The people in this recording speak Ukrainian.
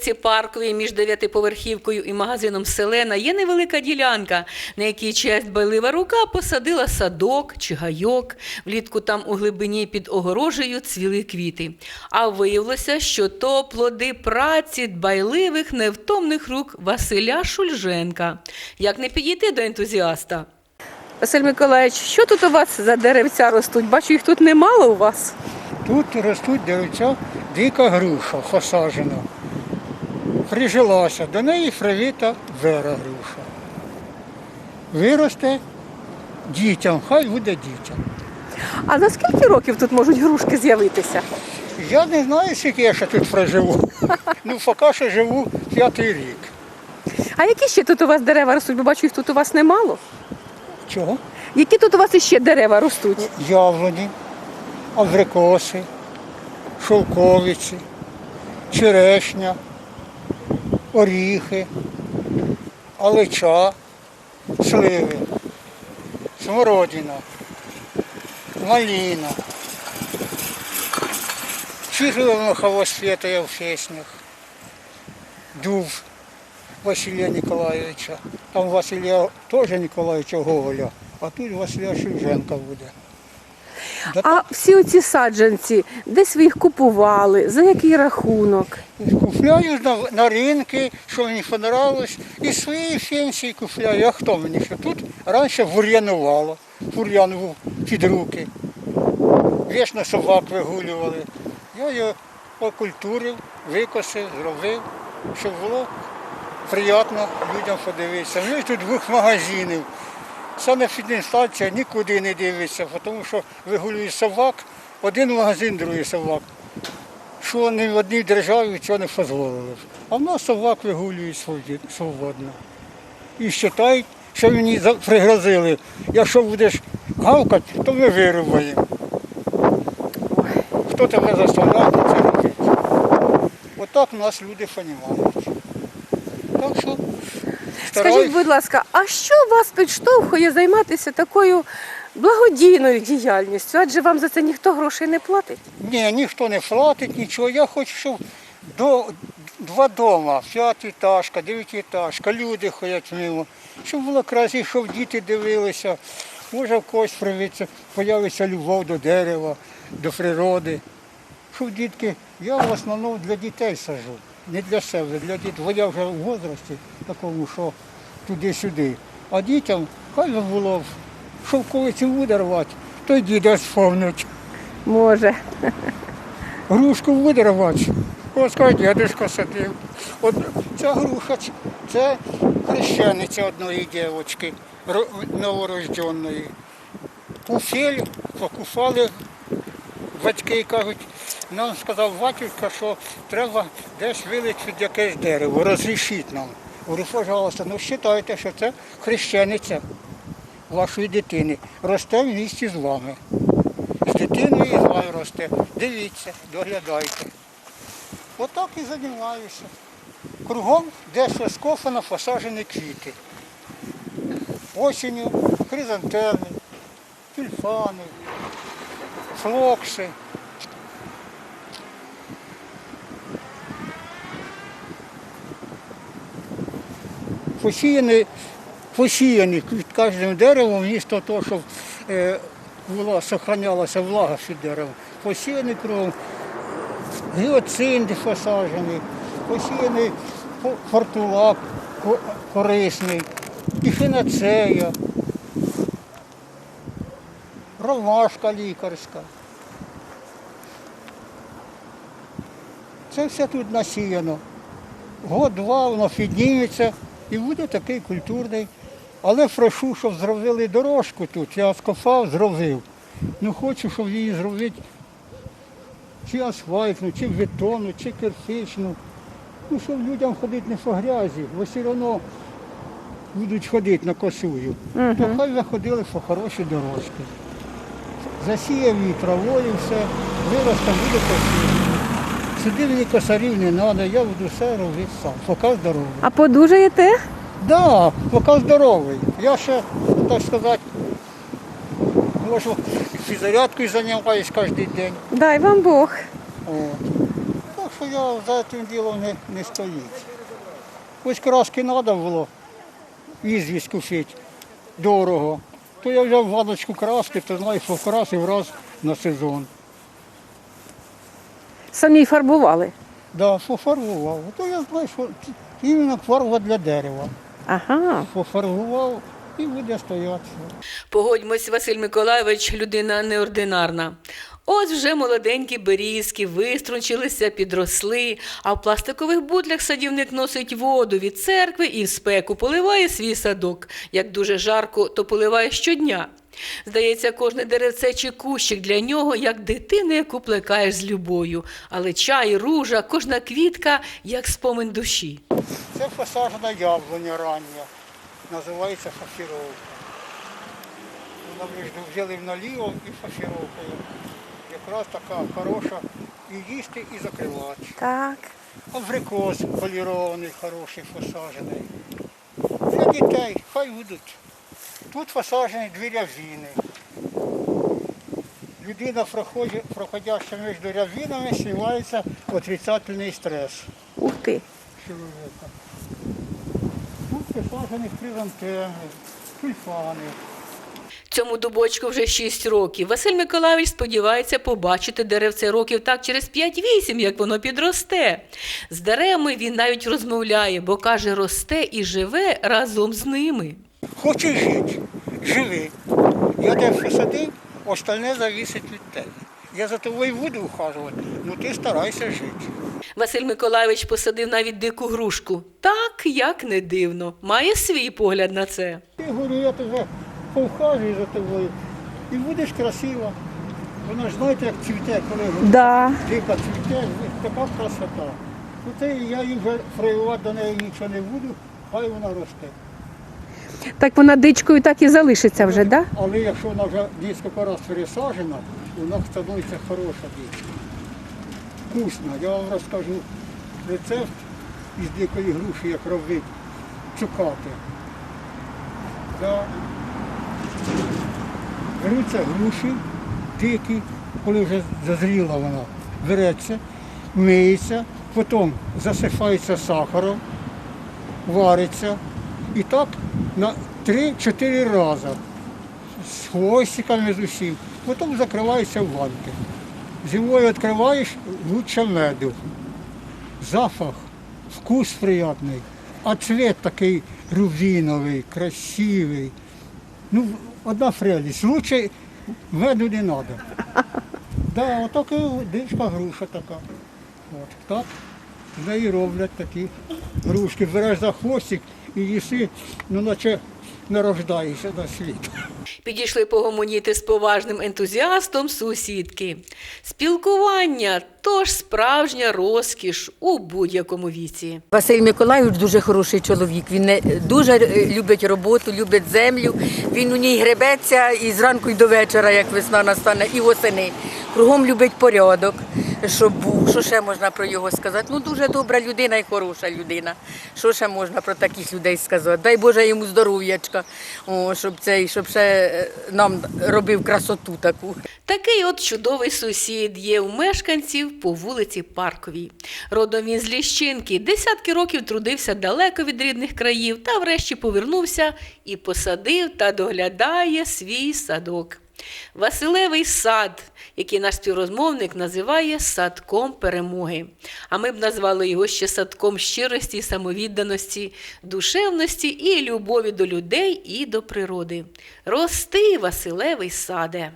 вулиці Парковій між дев'ятиповерхівкою і магазином Селена є невелика ділянка, на якій чиясь байлива рука посадила садок чи гайок. Влітку там у глибині під огорожею цвіли квіти. А виявилося, що то плоди праці дбайливих невтомних рук Василя Шульженка. Як не підійти до ентузіаста? Василь Миколаївич, що тут у вас за деревця ростуть? Бачу, їх тут немало у вас. Тут ростуть деревця дика груша посаджена. Прижилася, до неї привита вера груша. Виросте дітям, хай буде дітям. А за скільки років тут можуть грушки з'явитися? Я не знаю, скільки я ще тут проживу. Ну, поки що живу п'ятий рік. А які ще тут у вас дерева ростуть? Бо бачу, їх тут у вас немало. Чого? Які тут у вас іще дерева ростуть? Яблуні, абрикоси, шовковиці, черешня, оріхи, алича, сливи, смородина, маліна. малина. Чижового хвостета в песнях. Дуб Василия Николаевича. Там Василия теж Николаевича Гоголя, а тут Василя Шевченка буде. А всі оці саджанці, десь ви їх купували, за який рахунок? Купляю на, на ринки, що мені понравилось, і свої пенсії купляю. А хто мені що? Тут раніше бур'янувало, бур'ян був під руки. Вічно собак вигулювали. Я його окультурив, викосив, зробив, щоб було приємно людям подивитися. Ну і тут двох магазинів. Санепідстанція нікуди не дивиться, тому що вигулюють собак, один магазин, другий собак що ні в одній державі цього не дозволили. А в нас собак вигулюють свободно. І вважають, що мені пригрозили. Якщо будеш гавкати, то ми вирубаємо. Хто тебе заставляє то це робити? Отак нас люди розуміють. Так що Скажіть, будь ласка, а що вас підштовхує займатися такою благодійною діяльністю? Адже вам за це ніхто грошей не платить. Ні, ніхто не платить нічого. Я хочу, щоб до, два дома, п'ятиэтажка, дев'ятиэтажка, люди ходять мимо, щоб було красиво, щоб діти дивилися. Може в когось проявиться, появиться любов до дерева, до природи. Щоб дітки, я в основному для дітей сажу, не для себе, для дітей. Бо я вже в возрасті такому, що туди-сюди. А дітям хай би було, шовковиці буде рвати, то й діда сповнять. Може. Грушку буде рвати. Ось каже, дядечко садив. От ця груша, це хрещениця одної дівчинки, ро- новорожденої. Куфель покусали батьки кажуть, нам сказав батюшка, що треба десь вилучити якесь дерево, розрішіть нам. Говорю, пожалуйста, ну вважайте, що це хрещениця вашої дитини. Росте в місті з вами. З дитиною і з вами росте. Дивіться, доглядайте. Отак і займаюся. Кругом дещо скофано посаджені квіти. Осінню хризантеми, тюльпани, флокси. Посіяні, посіяні під кожним деревом, вмісто того, щоб е, була, сохранялася влага під деревом. Посіяні кругом гіоцинди посаджені, посіяний фо- фортулак ко- корисний, іхінацея, ромашка лікарська. Це все тут насіяно. Год-два воно підніметься і буде такий культурний. Але прошу, щоб зробили дорожку тут. Я скопав, зробив. Ну хочу, щоб її зробити чи асфальтну, чи бетонну, чи кирпичну. Ну, щоб людям ходити не по грязі, бо все одно будуть ходити на косую. То хай заходили по хороші дорожки. Засіяв її травою, все, виросте, буде косити. Сюди мені косарів не треба, я буду все робити сам, поки здоровий. А подужаєте? Да, поки здоровий. Я ще, так сказати, можу фізарядкою займаюся кожен день. Дай вам Бог. От. Так що я за цим ділом не, не стоїть. Ось краски треба було, ізвість купити дорого. То я взяв ваночку краски, то знаєш, покрасив раз на сезон. Самі фарбували. Да, пофарбував. То я знаю, що це іменно фарба для дерева. Ага. Пофарбував і буде стояти. Погодьмось, Василь Миколайович, людина неординарна. Ось вже молоденькі берізки виструнчилися, підросли, а в пластикових бутлях садівник носить воду від церкви і в спеку поливає свій садок. Як дуже жарко, то поливає щодня. Здається, кожне деревце чи кущик для нього, як дитина, яку плекаєш з любов'ю. Але чай, ружа, кожна квітка, як спомин душі. Це посаджена яблуня рання, називається фасіровка. Взяли наліво і фасіровкою. Якраз така хороша і їсти, і закривати. Так. Абрикос полірований, хороший посаджений. Для дітей хай будуть. Тут посаджені дві рявзини. Людина, проходя- проходяща між рявзинами, знімається отрицательний стрес Ух ти. чоловіка. Тут посаджені хризантеми, тюльпани. Цьому дубочку вже 6 років. Василь Миколаївич сподівається побачити деревце років так через 5-8, як воно підросте. З деревами він навіть розмовляє, бо каже, росте і живе разом з ними. Хочеш жити, живи. Я тебе посадив, остальне зависить від тебе. Я за тобою буду ухажувати, ну ти старайся жити. Василь Миколаївич посадив навіть дику грушку. Так, як не дивно, має свій погляд на це. Я говорю, я тебе повхажую за тобою і будеш красива. Вона ж знаєте, як цвіте, коли Да. дика цвіте, така красота. Ну це я їй вже проявувати до неї нічого не буду, хай вона росте. Так вона дичкою так і залишиться вже, да? Але якщо вона вже кілька разів пересаджена, вона становиться хороша дичка. Вкусна. Я вам розкажу рецепт із дикої груші, як робити цукати. Да. Беруться груші дикі, коли вже зазріла вона, береться, миється, потім засипається сахаром, вариться. І так на 3-4 рази з хвостиками з усім. Потім закривається в банки. Зимою відкриваєш лучше меду. Запах, вкус приятний, а цвіт такий рубіновий, красивий. Ну, одна прелість. Лучше меду не треба. Да, отака дичка груша така. От, так. З неї роблять такі грушки. Береш за хвостик і їси, ну наче народжаєшся на світ. Підійшли погомоніти з поважним ентузіастом сусідки. Спілкування то ж справжня розкіш у будь-якому віці. Василь Миколайович дуже хороший чоловік. Він не- дуже е, любить роботу, любить землю. Він у ній гребеться і зранку і до вечора, як весна настане, і восени. Кругом любить порядок, щоб був. Що ще можна про його сказати? Ну дуже добра людина і хороша людина. Що ще можна про таких людей сказати? Дай Боже йому здоров'ячка, о, щоб цей, щоб ще е, нам робив красоту таку. Такий от чудовий сусід є у мешканців по вулиці Парковій. Родом він з Ліщинки, десятки років трудився далеко від рідних країв та врешті повернувся і посадив та доглядає свій садок. Василевий сад, який наш співрозмовник називає садком перемоги. А ми б назвали його ще садком щирості, самовідданості, душевності і любові до людей і до природи. Рости, Василевий саде!